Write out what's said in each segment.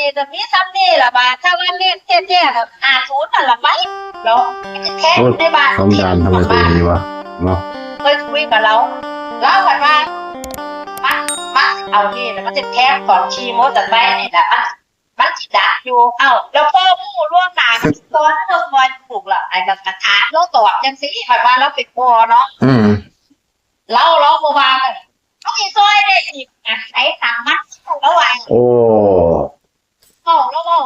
นี่ก็มีซ้ำนี่ละบาทถ้าว่าเล่นแท้ๆก็อาศูนย์นั่นละไปเราะแท้ในบ้านความดันทำไมตัวนี้วะเนาะเคยคุยกับเราเรากันว่ามันมันเอานี่แล้วมันจะแท้ก่อนขี่มอเตอร์ไซค์นี่แหละมันมันจิดักอยู่ เอ้า แล้วพ่อมู่ล่วงหนาตอนนั้นเราคอยปลูกละไอ้กับกระทะเราตอบจังสิหมายว่าเราเป็นพ่อเนาะอืมเราเราโมบายเขาอีซอยได้อีกไอ้ทางมัดระหว่างโอ้ ห้องแล้วก็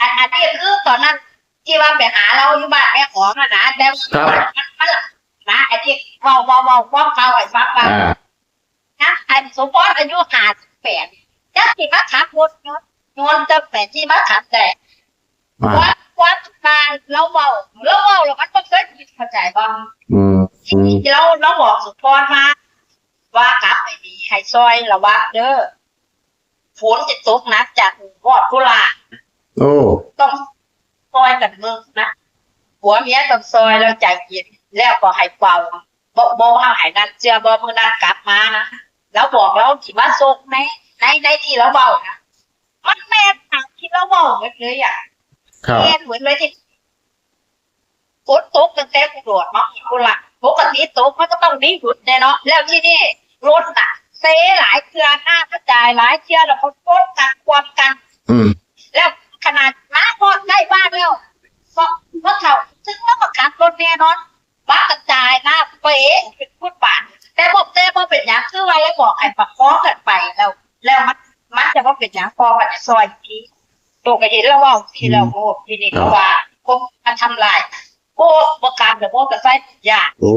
อันอันนี้คือตอนนั้นที่ว่าไปหาเราอยู่บ้านแม่ของน่ะนะแต่ครับมันมันหลักนะไอ้ที่เว้าเว้าเว้าความเก่าไอ้ฟังว่าอ่านะไอ้สมพรอายุห้าสิบแปดจักที่มาขับรถยนต์ยนต์จะแปดที่มาขับแต่อ่าวัดวัดมาเราเว้าเราเว้าแล้วมันก็เคยคิดเข้าใจบ้างอืมอืมเราเราบอกสุพรมาว่ากลับไปดีให้ซอยระวังเด้อ ฝนจะตกหนักจากวอดกุหลาบโอ้ ต้องซอยกันมึงนะหัวเมียต้องซอยแล้วใจเย็นแล้วก็ให้เป่าบ่บ่เอาให้นั่นเชื่อบ่มือนั้นกลับมานะแล้วบอกเราที่ว่าส่งในในในที่เราเบานะมันแม่นทางที่เราเบาหมดเลยอะครับ แม่นเหมือนเลยที่ฝนตกตั้งแต่กูโดดมาอีกคนละปกติตกมันก็ต้องดีหยุดแน่เนาะแล้วที่นี่รถน่ะ เซหลายเครือหน้ากระจายหลายเชือแล้วเขาปนกันความกัน อืม แล้วขนาดน้าพอใกล้บ้านแล้วก็รถเขาซึ่งแล้วก็ขับรถแน่นอนบ้ากระจายหน้าเป๊ะเป็นพุทบาทแต่บอกแต่พอเป็นอย่างคือว่าแล้วบอกไอ้ปะคอกันไปแล้ว แล้วมันมันจะว่าเป็นอย่างพอมันจะซอยทีตัวก็เห็นแล้วว่าที่เราโง่ที่นี่เขาว่าพวกมันทำลาย พวกประกันหรือพวกกระไฟยาโอ้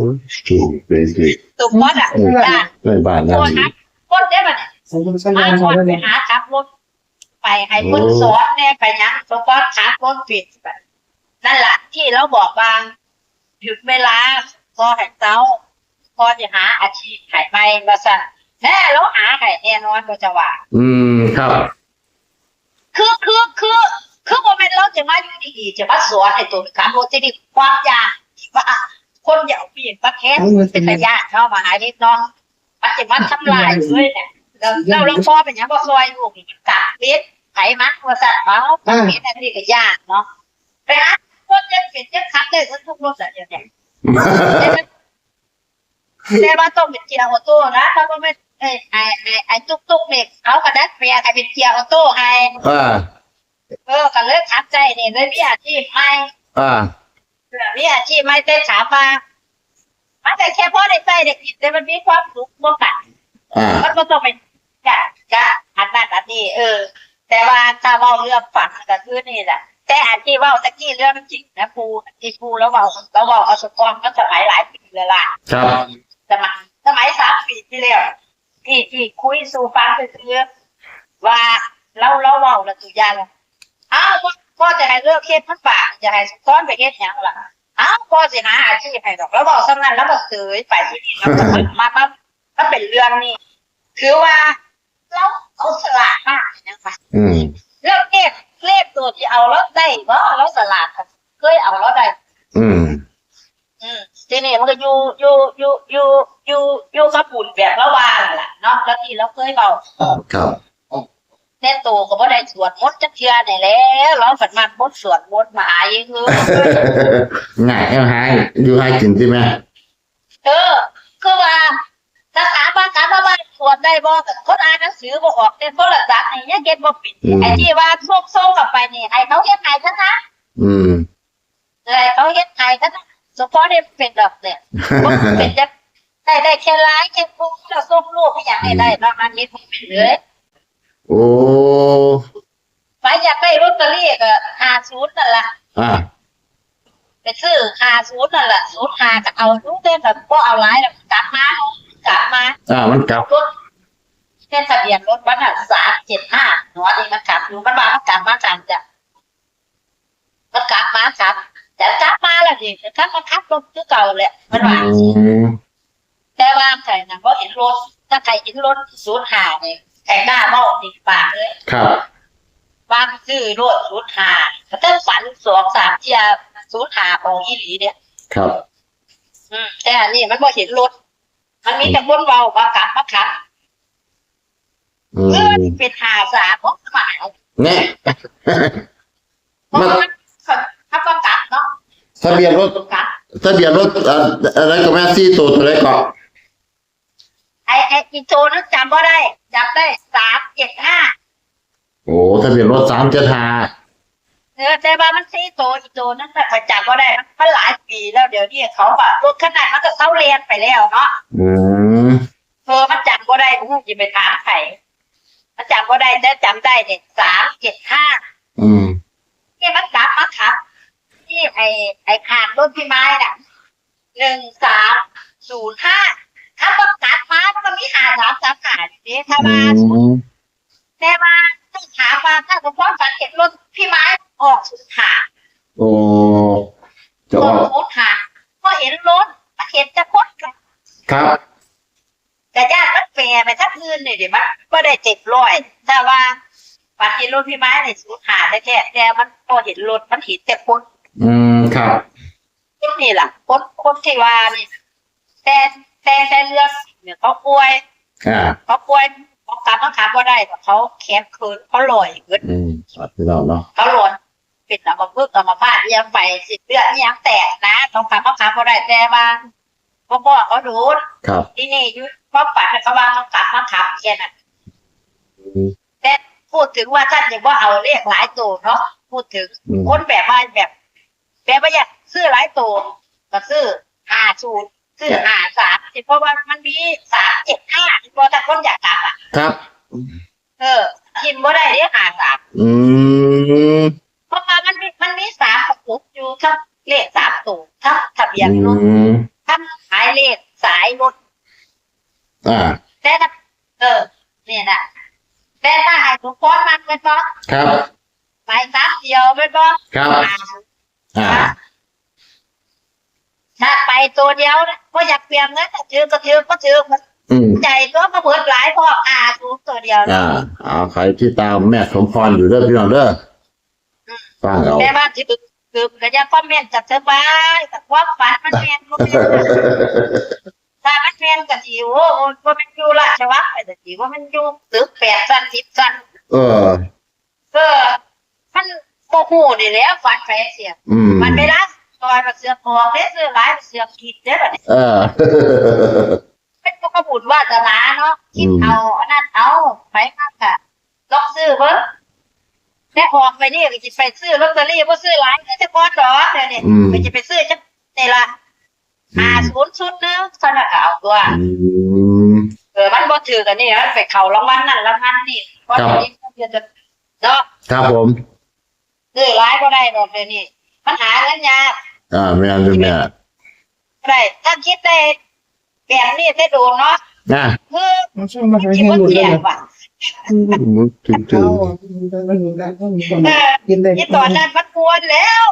ถูกเป็นสิตุ่มมดอะยาในบ้านโคนั่นนนะคนได้มาเนี่ยใส่ยังใส่มายังคใส่นยังไปเนี่ยหาขับรถไปให้คนสอนแน่ไปยังสมบัติขับรถผิดไปนั่นแหละที่เราบอกว่าหยุดเวลาพอแห่งเต้าพอจะหาอาชีพขายไปมาสั่นแน่เราหาไข่แน่นอนก็จะว่า อืมครับ คือคือคือ คือโมเมนต์เราจะมาอยู่ดีๆจะมาสอนในตัวขับรถจะดีความยากว่าคนอย่าเอาเปลี่ยนประเทศเป็นระยะเข้ามาหานิดน้องมันจะมาทำลายเลยเนี่ยเราเราเราพอเป็นหยังบ่ซอยลูกนี่กะเล็ดไผมันว่าสั่นเอาเฮ็ดอันนี้ก็ยากเนาะไปหาคนจะเป็นจะขับได้ทุกรถอะเดี๋ยวนี้แต่ว่าต้องเป็นเกียร์ออโต้นะถ้าบ่แม่นเอ้ยไอ้ไอ้ไอ้ตุ๊กตุ๊กนี่เขาก็ดัดแปลงให้เป็นเกียร์ออโต้ให้อ่า เออก็เลยขับใจนี่เลยมีอาชีพใหม่อ่ามีอาชีพใหม่แต่ถามว่ามันก็แค่พอได้ใช้ได้กินแต่มันมีความสุขบ่กันอ่ามันก็ต้องเป็นกะกะอันนั้นอันนี้เออ แต่ว่าถ้าเว่าเรื่องฝันก็คือนี่แหละแต่อันที่เว่าตะกี้เรื่องจริงนะปูที่ปูแล้วเว่าแล้วเว่าเอาสกอนก็สมัยหลายปีเลยล่ะครับสมัยสมัยสามปีที่แล้วที่ที่คุยสู่ฟังคือว่าเราเราเว่าแล้วตัวอย่าง อ้าวพ่อจะให้เลิกเฮ็ดพันป่าจะให้สกอนไปเฮ็ดหยังล่ะอ้าวพ่อสิหาอาชีพให้ดอก แล้วบอกสำนันแล้วก็เสยไปที่นี่แล้วก็มามามาเป็นเรื่องนี้คือว่าเราเอาสลากมากนะคะอืมเลือกเลขเลขตัวที่เอาแล้วได้ว่าเราสลากค่ะเคยเอาแล้วได้อืมอืมทีนี้มันก็อยู่อยู่อยู่อยู่อยู่อยู่กับปุ่นแบบละวานแหละเนาะแล้วที่เราเคยเบาครับ แน่โตก็บ่ได้สวดมนต์จักเทื่อนี่แหล้วเราฝันมันบดสวดมนต์มาหาอีกคือ ง่ายเอาให้อยู่ให้กินใช่ไหมเออ คือว่าถ้าถามว่าถามว่าว่านสวดได้บ่คนอ่านหนังสือบ่ออกแต่โทรศัพท์นี่ยังเก็บบ่ปิดอืมไอ้ที่ว่าส่งส่งกลับไปนี่ให้เขาเฮ็ดให้ซะนะอืมเลยเขาเฮ็ดไทยก็สปอร์ตเป็นดอกเนี่ยบ่เป็นจะได้ได้แค่ร้ายแค่ปุ๊บแล้วส่งลูกให้อย่างไรได้นอกนั้นนี่ผมเป็นเลย โอ้ไปอยากได้ลอตเตอรี่ก็หาศูนย์นั่นแหละอ่าไปซื้อหาศูนย์นั่นแหละศูนย์หาก็เอาทุกเดือนแบบก็เอาร้ายแล้วกลับมากลับมาอ่ามันกลับรถแค่ทะเบียนรถมันอะสามเจ็ดห้าหนูอันนี้มันกลับอยู่มันมามันกลับมากันจ้ะมันกลับมากลับแต่กลับมาแล้วสิถ้ามันขับรถคือเก่าแหละมันว่าอืมแต่ว่าใครนะเพราะเห็นรถถ้าใครเห็นรถศูนย์หาเนี่ย ใครกล้าบอกติดปากเลยครับว่ามันซื้อรถศูนย์หาถ้าฝันสองสามเทียศูนย์หาของอีหลีเนี่ย ครับ อืมแต่อันนี้มันบ่เห็นรถ มันมีแต่บนเบามากลับมาขับอืเพื่อมเป็นหาสามของหมายแน่เพราะว่ามันถ้าก็กลับเนาะทะเบียนรถกลับทะเบียนรถเอ่ออะไรก็แม่ซี่ตัวตัวไหนก็ ไอ้ไอ้อีโจนึกจำบ่ได้จำได้สามเจ็ดห้าโอ้ทะเบียนรถสามเจ็ดห้าเออแต่ว่ามันซีโตอีโจนั่นแต่ะจำบ่ได้มันมันหลายปีแล้วเดี๋ยวนี้เขาแบบรถขนาดมันก็เศร้าเรียนไปแล้วเนาะอืมเออมันจำบ่ได้กูจะไปถามใครมันจำบ่ได้แต่จำได้เนี่ยสามเจ็ดห้าอืมนี่มันกลับมาครับนี่ไอ้ไอ้ขางรถพี่ไม้น่ะหนึ่งสามศูนย์ห้าถ้าต้องกลับมามันก็มีหาสามสามหาอย่างนี้ถ้าอืมามแต่มาต้องถามมาถ้าสมมติสังเกตรถพี่ไม้ออกศูนย์หาโอ้จะออออกกศูนย์หาก็เห็นรถมันเห็นจะคดกันครับแต่ญาติมันแปรไปทั้งอื่นเนี่ยเดี๋ยวมันก็ได้เจ็บร้อย แต่ว่าปัจจุบันพี่ไม้ในศูนย์หาแท้ๆแต่มันพอเห็นรถมันเห็นแต่คนอืมครับคนนี่แหละคนคนที่ว่านี่แต่แต่แต่เรื่องเนี่ยเขาป่วย อ่าเขาป่วยเขากลับมาขับว่าได้เขาแขนคืนเขาลอยเกิดอืมครับพี่น้องเนาะเขาหล่นเป็นอัมพฤกษ์อัมพาตเอียังไปสิเลือดเอียังแตกนะเขากลับมาขับว่าได้แต่ว่าพ่อพ่อเขาดูดครับที่นี่อยุพ่อปัดเขาว่าเขากลับมาขับแค่นั้นอืมแต่พูดถึงว่าท่านยังว่าเอาเรียกหลายตัวเนาะพูดถึงอืมคนแบบว่าแบบแบบว่าอยากซื้อหลายตัวก็ซื้อห้าศูนย์ซื้อห้าสามเพราะว่ามันมีสาม ครับ เออกินบ่ได้เรียกห้าสามอืมเพราะว่ามันมีมันมีสามประกบอยู่ทั้งเลขสามตัวทั้งทะเบียนรถอืมทั้งหมายเลขสายรถอ่า แต่ถ้าเออ เนี่ยนะแต่ถ้าให้ทุกคนมันเป็นบ่ครับหมายสามเดียวเป็นบ่ครับ อ่า ถ้าไปตัวเดียวนะก็อยากเปลี่ยนเงินน่ะถือก็ถือก็ถือมัน อืมใจตัวก็เบิดหลายพออ่าถูกตัวเดียวนะอ่าเอาใครที่ตามแม่สมพรอยู่เด้อพี่น้องเด้อฟังเอาแต่ว่าที่คือคือก็จะคอมเมนต์จัดเธอไปแต่ความฝันมันแมนบ่แม่นถ้ามันแมนก็สิโอ้โหบ่แม่นอยู่ราชวัฒน์ไปแต่สิว่ามันอยู่ตึกแปดชั้นสิบชั้นเออเออมันบ่ฮู้นี่แหล้วฝันไปเสียอืมมันไปละซอยมาเสือกออกเด้อเสือหลายเสือกคิดเด้อบัดนี้เออ เป็นพวกกระบุญวาสนาเนาะคิดอืมเอาอันนั้นเอาไปมากค่ะลองซื้อเบิ่งแต่ออกไปนี่ก็สิไปซื้อลอตเตอรี่บ่ซื้อหลายก็จะก่อนดอกเดี๋ยวนี้อืมก็จะไปซื้อจังนี่ล่ะห้าศูนย์ชุดนึงเท่านั้นก็เอาตัวอืมเออมันบ่ถือกันนี่มันไปเข้ารางวัลนั่นรางวัลนี่เพราะครับเดี๋ยวนี้มันจะเนาะครับผมซื้อหลายบ่ได้ดอกเดี๋ยวนี้มันหาเงินยากอ่าแม่นอยู่แม่ได้ถ้าคิดได้ แบบนี้ได้ดูเนาะนะคือมันช่วยมาให้คิดให้ว่าหมดเลแย่ยว่ะถึงถึงเอามันมีได้ก็มีคนเออกินได้ยี่ตอนนั้นมันควรแล้ว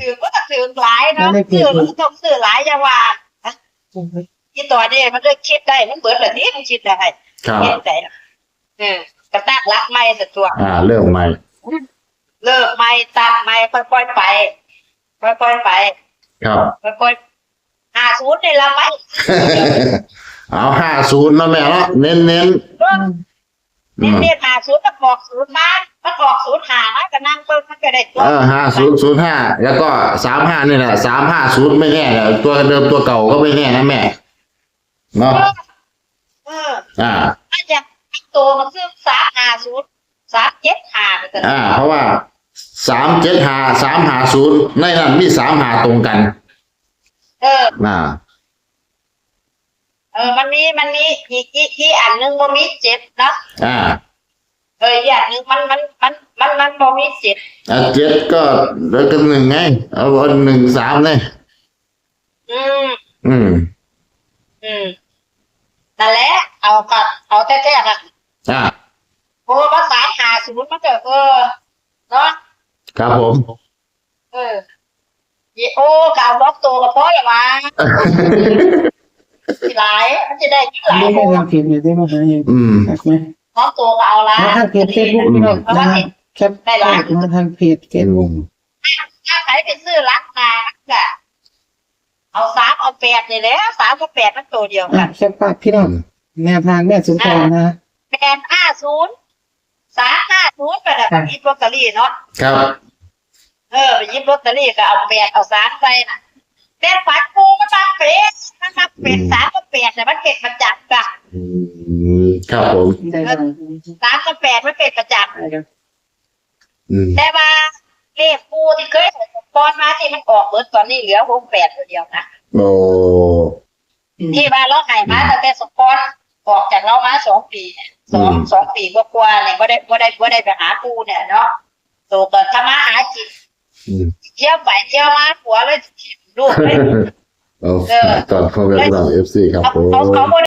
ถือก็ถือหลายเนาะซื้อมันต้องซื้อหลายอย่างว่ายี่ตอนนี้มันเลยคิดได้มันเบิดแบบนี้มันคิดได้ครับ เห็นใจเออกระตักรักไม่แต่ตัว อ่า เรื่องใหม่ เลิกไม่ตัดไม่ค่อยๆไป ค่อยๆไป ครับ ค่อยๆ หาศูนย์ในละไหมเอาห้าศูนย์นะแม่เนาะเน้นเน้นๆอืเรียนมเรียนหาศูนย์มันบอกศูนย์มามันบอกศูนย์หามาก็นั่งเบิ่งมันก็ได้ตัวเออห้าศูนย์ศูนย์ห้าแล้วก็สามห้านี่แหละสามห้าศูนย์ไม่แน่แหละตัวเดิมตัวเก่าก็ไม่แน่นะแม่เนาะเอออ่าอาจจะตัวมันคือสามหาศูนย์สามเจ็ดหาไปกันอ่า เพราะว่าสามเจ็ดหาสามหาศูนย์ในนั้นมีสามหาตรงกัน เอออ่า เออ มันมีมันมีอีกอีกอีกอันหนึ่งมันมีเจ็ดเนาะอ่าเอออีกอันหนึ่งมันมันมันมันมันมันมีเจ็ดอ่าเจ็ดก็แล้วก็หนึ่งไง เอาเอาหนึ่งสามเลย อืม อืม อืมนั่นแหละเอากัเอาแท้ๆกันอ่าเพราะว่าภาษาหาศูนย์มันก็เออเนาะ ครับผม เออ อีโอ้กาวบล็อกตัวกับพ่ออย่ามาสิหลายมันจะได้หลายไม่โมได้ทางเพจเลยได้มาให้ยังอืมหักไหมพร้อมตัวก็เอาละมาทางเพจเฟซบุ๊กพี่น้องเพราะว่านะเห็นแคปได้มาทางเพจเฟซบุ๊กถ้าใครไปซื้อร้านนาก็เอาสามเอาแปดนี่แหละสามกับแปดมันตัวเดียวอะกันแคปปากพี่น้องแนวทางแม่สุนทรนะแปดห้าศูนย์สามห้าศูนย์ไปละไปหยิบลอตเตอรี่เนาะครับ เออไปหยิบลอตเตอรี่ก็เอาแปดเอาสามไปน่ะแต่ฝันปูมันมาเป็ดมันมาเป็ดสามก็แปดแต่มันเป็ดประจักษ์อะอืมครับผม ได้ได้สามก็แปดมันเป็ดประจักษ์ได้อืมแต่ว่าเลขปูที่เคยใส่ตอนมาที่มันออกเบิดตอนนี้เหลือหกแปดตัวเดียวนะโอ้ที่ว่าเราหายมาตั้งแต่สปอนออกจากเรามาสองปีเนี่ยสองสองปีกว่าๆเนี่ยว่าได้ว่าได้ว่าได้ไปหาปูเนี่ยเนาะโตก็ทำมาหาจิต อืมเที่ยวไปเที่ยวมาหัวเลยลูกเลย เอาตอนพ่อแม่พี่น้องเอฟซีครับเขาผมเขาเขา